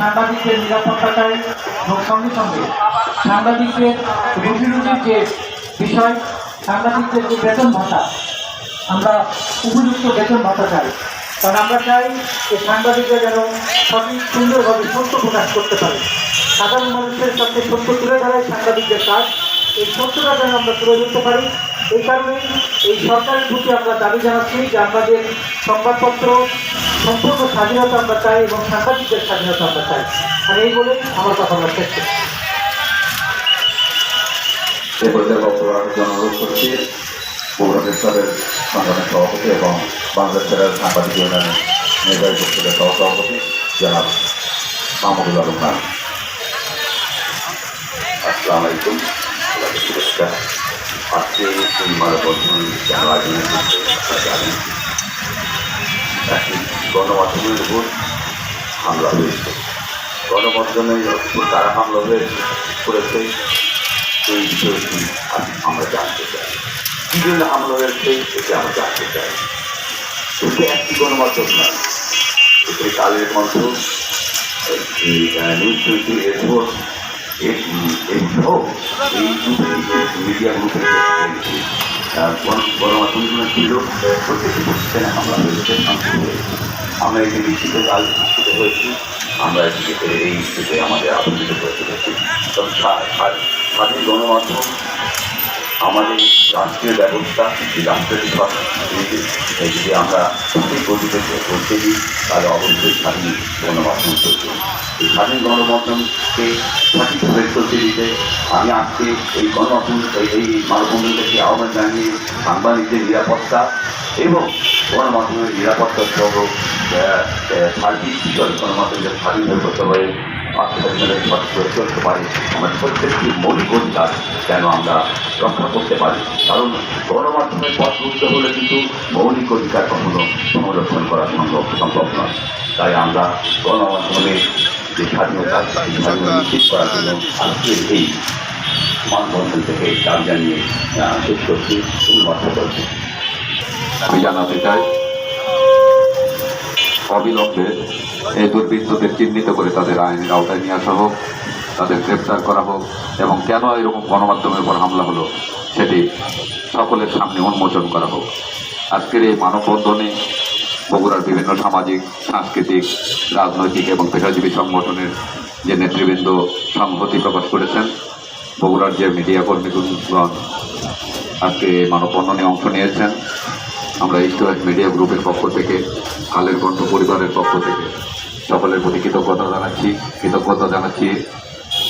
সাংবাদিকদের নিরাপত্তা চাই এবং সঙ্গে সঙ্গে সাংবাদিকদের রুজি রুজির যে বিষয়, সাংবাদিকদের যে বেতন ভাতা, আমরা উপযুক্ত বেতন ভাতা চাই। কারণ আমরা চাই যে সাংবাদিকরা যেন সঠিক, সুন্দরভাবে সত্য প্রকাশ করতে পারে। সাধারণ মানুষের সাথে সত্য তুলে ধরাই সাংবাদিকদের কাজ। এই সত্যটা যেন আমরা তুলে ধরতে পারি। এই কারণে এই সরকারের প্রতি আমরা দাবি জানাচ্ছি যে আমাদের সংবাদপত্র সম্পূর্ণ স্বাধীনতা আমরা চাই এবং সাংবাদিকদের স্বাধীনতা আমরা চাই। আর এই বলে আমার কথা আমরা শেষ করছি। এবং বাংলাদেশ ফেডারেল সাংবাদিক ইউনিয়নের নির্বাহী পরিষদের সহসভাপতি জনাব মাহমুদুল আলম খান। আসসালামু আলাইকুম। আজকে গণমাধ্যমের উপর হামলা হয়েছে। গণমাধ্যমের উপর তারা হামলা হয়েছে, করেছে এই বিষয়টি আমরা জানতে চাই। কি জন্য হামলা হয়েছে এটি আমরা জানতে চাই। এটি একটি গণমাধ্যম নয়, এটি কালের একটি নিউজ টোয়েন্টি সহ এই মিডিয়া গ্রুপের গণমাধ্যমগুলো ছিল প্রত্যেকটি প্রতিষ্ঠানে হামলা হয়েছে আমরা এটি নিশ্চিত কাল নিশ্চিত হয়েছি। আমরা এটিকে এই ইস্যুতে আমাদের আতঙ্কিত করে তুলেছি। তবে স্বাধীন গণমাধ্যম, আমাদের রাষ্ট্রীয় ব্যবস্থা রাষ্ট্রের যদি আমরা সঠিক গতিতে করতে দিই, তাহলে অবশ্যই স্বাধীন গণমাধ্যম চলছে এই স্বাধীন গণমাধ্যমকে সঠিকভাবে আমি আজকে এই গণমাধ্যম এই- এই মানববন্ধনকে আহ্বান জানিয়ে সাংবাদিকদের নিরাপত্তা এবং গণমাধ্যমের নিরাপত্তা সহ সার্বিক বিষয় গণমাধ্যমের স্বাধীনভাবে করতে পারে আত্মস্বাধীনতার সঠিক চলতে পারে। আমাদের প্রত্যেকটি মৌলিক অধিকার যেন আমরা রক্ষা করতে পারি। কারণ গণমাধ্যমের পথ বুঝতে হলে কিন্তু মৌলিক অধিকার কখনো সংরক্ষণ করা সম্ভব সম্ভব নয়। তাই আমরা গণমাধ্যমের এই থেকে আমি জানাতে চাই, অবিলম্বে এই দুর্বৃত্তদের চিহ্নিত করে তাদের আইনের আওতায় নিয়ে আসা হোক, তাদের গ্রেপ্তার করা হোক, এবং কেন এরকম গণমাধ্যমের উপর হামলা হলো, সেটি সকলের সামনে উন্মোচন করা হোক। আজকের এই মানববন্ধনে বগুড়ার বিভিন্ন সামাজিক সাংস্কৃতিক রাজনৈতিক এবং পেশাজীবী সংগঠনের যে নেতৃবৃন্দ সংহতি প্রকাশ করেছেন বগুড়ার যে মিডিয়া কর্মীগণ আজকে এই মানববন্ধনে অংশ নিয়েছেন আমরা ইস্ট ওয়েস্ট মিডিয়া গ্রুপের পক্ষ থেকে কালের কণ্ঠ পরিবারের পক্ষ থেকে সকলের প্রতি কৃতজ্ঞতা জানাচ্ছি। কৃতজ্ঞতা জানাচ্ছি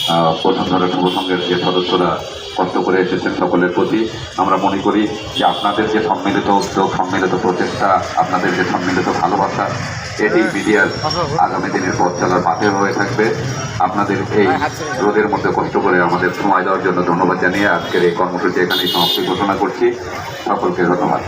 আহ, বসুন্ধরা শুভ সংঘের যে সদস্যরা কষ্ট করে এসেছেন সকলের প্রতি। আমরা মনে করি যে আপনাদের যে সম্মিলিত উদ্যোগ, সম্মিলিত প্রচেষ্টা, আপনাদের যে সম্মিলিত ভালোবাসা, এটি মিডিয়ার আগামী দিনের পথ চলার পাথে হয়ে থাকবে। আপনাদের এই রোদের মধ্যে কষ্ট করে আমাদের সময় দেওয়ার জন্য ধন্যবাদ জানিয়ে আজকের এই কর্মসূচি এখানেই সমাপ্তি ঘোষণা করছি। সকলকে ধন্যবাদ।